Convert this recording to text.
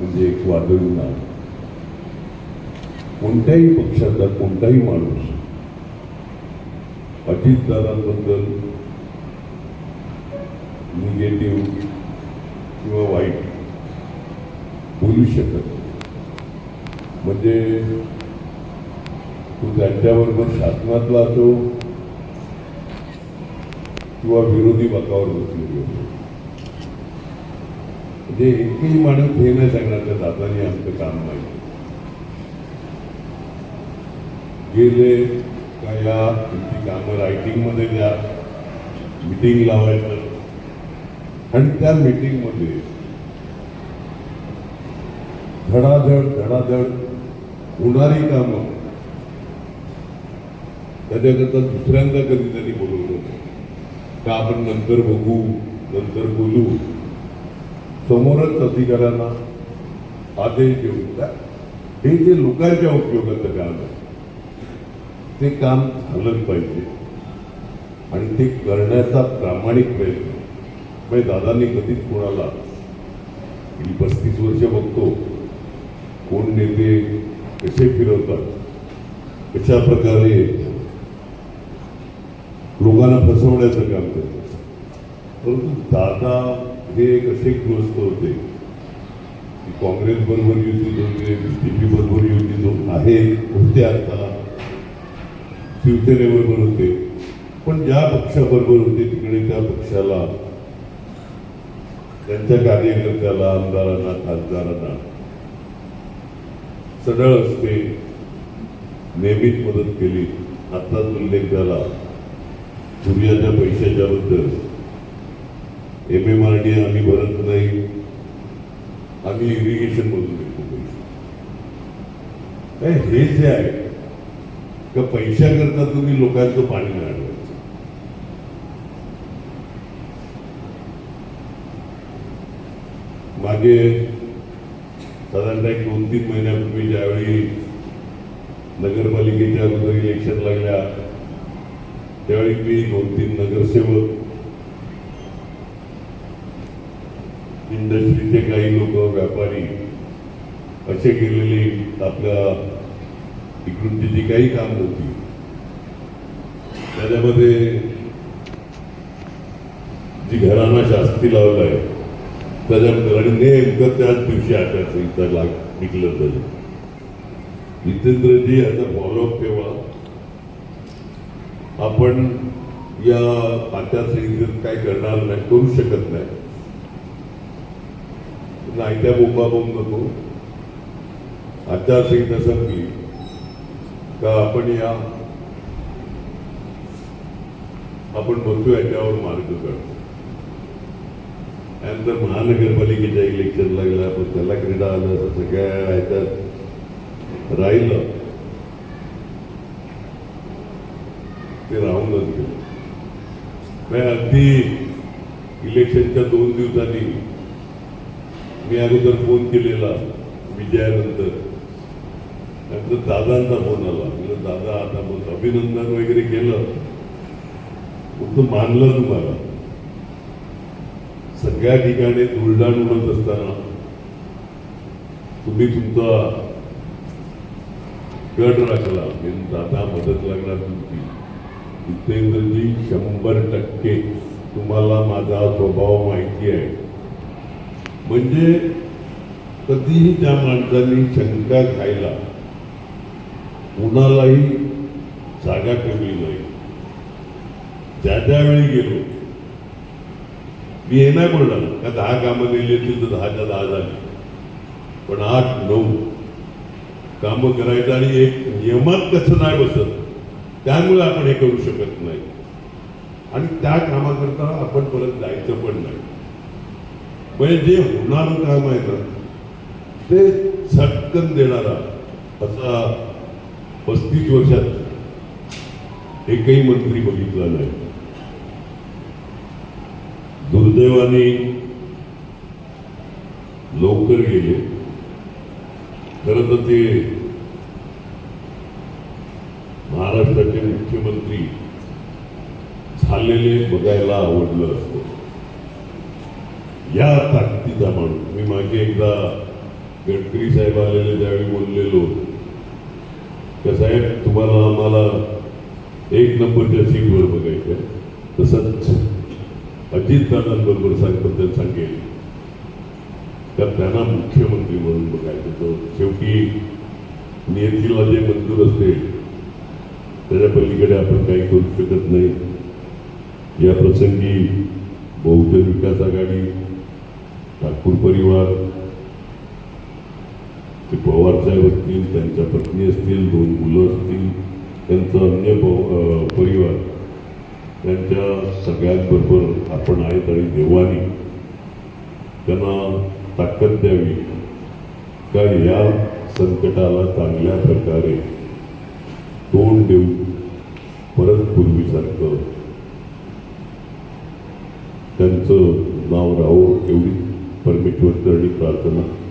म्हणजे एक वादळी नाही कोणत्याही पक्षाचा कोणताही माणूस अजितदादांबद्दल निगेटिव्ह किंवा वाईट बोलू शकत म्हणजे तो त्यांच्याबरोबर शासनातला असो किंवा विरोधी बाकावर बसलेली असो. म्हणजे एकही माणूस हे नाही सांगणार त्या दादानी आमचं काम माहिती गेले का या तुमची कामं रायटिंगमध्ये द्या मिटिंग लावायचं. आणि त्या मिटिंगमध्ये धडाधड धडाधड होणारी कामं त्याच्याकरता दुसऱ्यांदा कधी त्यांनी बोलवलं का आपण नंतर बघू नंतर बोलू? समोरच अधिकाऱ्यांना आदेश देऊन द्या. हे जे लोकांच्या उपयोगाचं काम आहे ते काम झालंच पाहिजे. आणि ते करण्याचा प्रामाणिक प्रयत्न. म्हणजे दादांनी कधीच कोणाला मी पस्तीस वर्ष बघतो कोण नेते कसे फिरवतात कशा प्रकारे लोकांना फसवण्याचं काम करतात. परंतु दादा हे कसे दुरुस्त होते. की काँग्रेस बरोबर युतीत होते पी बरोबर युतीत होत आहेत होते आता. शिवसेनेबरोबर होते. पण ज्या पक्षाबरोबर होते तिकडे त्या पक्षाला त्यांच्या कार्यकर्त्याला आमदारांना खासदारांना सडळ असते. नेहमीच मदत केली. आत्ताच उल्लेख झाला. सूर्याच्या पैशाच्याबद्दल एम एम आर डी आम्ही भरत नाही. आम्ही इरिगेशन मधून देतो पैसे. हे- जे आहे का पैशाकरता तुम्ही लोकांचं पाणी नाही मागे साधारणतः एक दोन तीन महिन्यापूर्वी ज्यावेळी नगरपालिकेच्या अगोदर इलेक्शन लागल्या त्यावेळी मी दोन तीन नगरसेवक इंडस्ट्रीचे काही लोक व्यापारी असे गेलेले आपल्या इकडूनची जी काही काम होती त्याच्यामध्ये जी घरांना शास्ती आहे त्याच्याबद्दल आणि नेमकं त्याच दिवशी आचारसंहिता लाग निघलं झालं जितेंद्रजी याचा फॉलोअप ठेवा आपण या आचारसंहितेत काय करणार नाही करू शकत नाही. नाही त्या बोंबा बोंब नको आचारसंहिता संपली. का आपण या? आपण बघतो याच्यावर मार्ग काढतो त्यानंतर महानगरपालिकेच्या इलेक्शन लागला पण त्याला क्रीडा आलं असं सगळ्या ह्याच्यात राहिलं. ते राहूनच गेलं. अगदी इलेक्शनच्या दोन दिवसांनी मी अगोदर फोन केलेला विजयानंतर. नंतर दादांचा फोन आला. म्हणजे दादा आता मग अभिनंदन वगैरे केलं. फक्त मानलं तुम्हाला? सगळ्या ठिकाणी धुळदाण उडत असताना तुम्ही तुमचा गट राखला. म्हणजे दादा मदत लागणार तुमची. जितेंद्रजी शंभर टक्के. तुम्हाला माझा स्वभाव माहिती आहे. म्हणजे कधीही त्या माणसांनी शंका खायला कुणालाही जागा कमी नाही. ज्या त्यावेळी गेलो मी हे नाही म्हणणार का दहा कामं दिली असतील तर दहाच्या दहा झाली. पण आठ नऊ कामं करायचं आणि एक नियमात कसं नाही बसत त्यामुळे आपण हे करू शकत नाही. आणि त्या कामाकरता आपण परत जायचं पण नाही. म्हणजे जे होणारं काम आहे ना ते झटकन देणारा असा पस्तीस वर्षात एकही मंत्री बघितला नाही. दुर्दैवाने लवकर गेले. खरं तर ते महाराष्ट्राचे मुख्यमंत्री झालेले बघायला आवडलं असतं. या ताकदीचा माणूस. मी मागे एकदा गडकरी साहेब आलेले त्यावेळी बोललेलो. का साहेब तुम्हाला आम्हाला एक नंबरच्या सीटवर बघायचं आहे. तसंच अजितदादांबरोबर सांगबद्दल सांगेल. तर त्यांना मुख्यमंत्री म्हणून बघायचं. होतं शेवटी नियतीला जे मंजूर असते त्याच्या पलीकडे आपण काही करू शकत नाही. या प्रसंगी बहुजन विकास आघाडी ठाकूर परिवार ते पवार साहेब असतील त्यांच्या पत्नी असतील दोन मुलं असतील त्यांचा अन्य परिवार त्यांच्या सगळ्यांबरोबर आपण आहेत आणि देवानी त्यांना ताकद द्यावी. का या संकटाला चांगल्या प्रकारे तोंड देऊन परत पूर्वीसारखं त्यांचं नाव राहो एवढी परमेश्वर करणी प्रार्थना धन्यवाद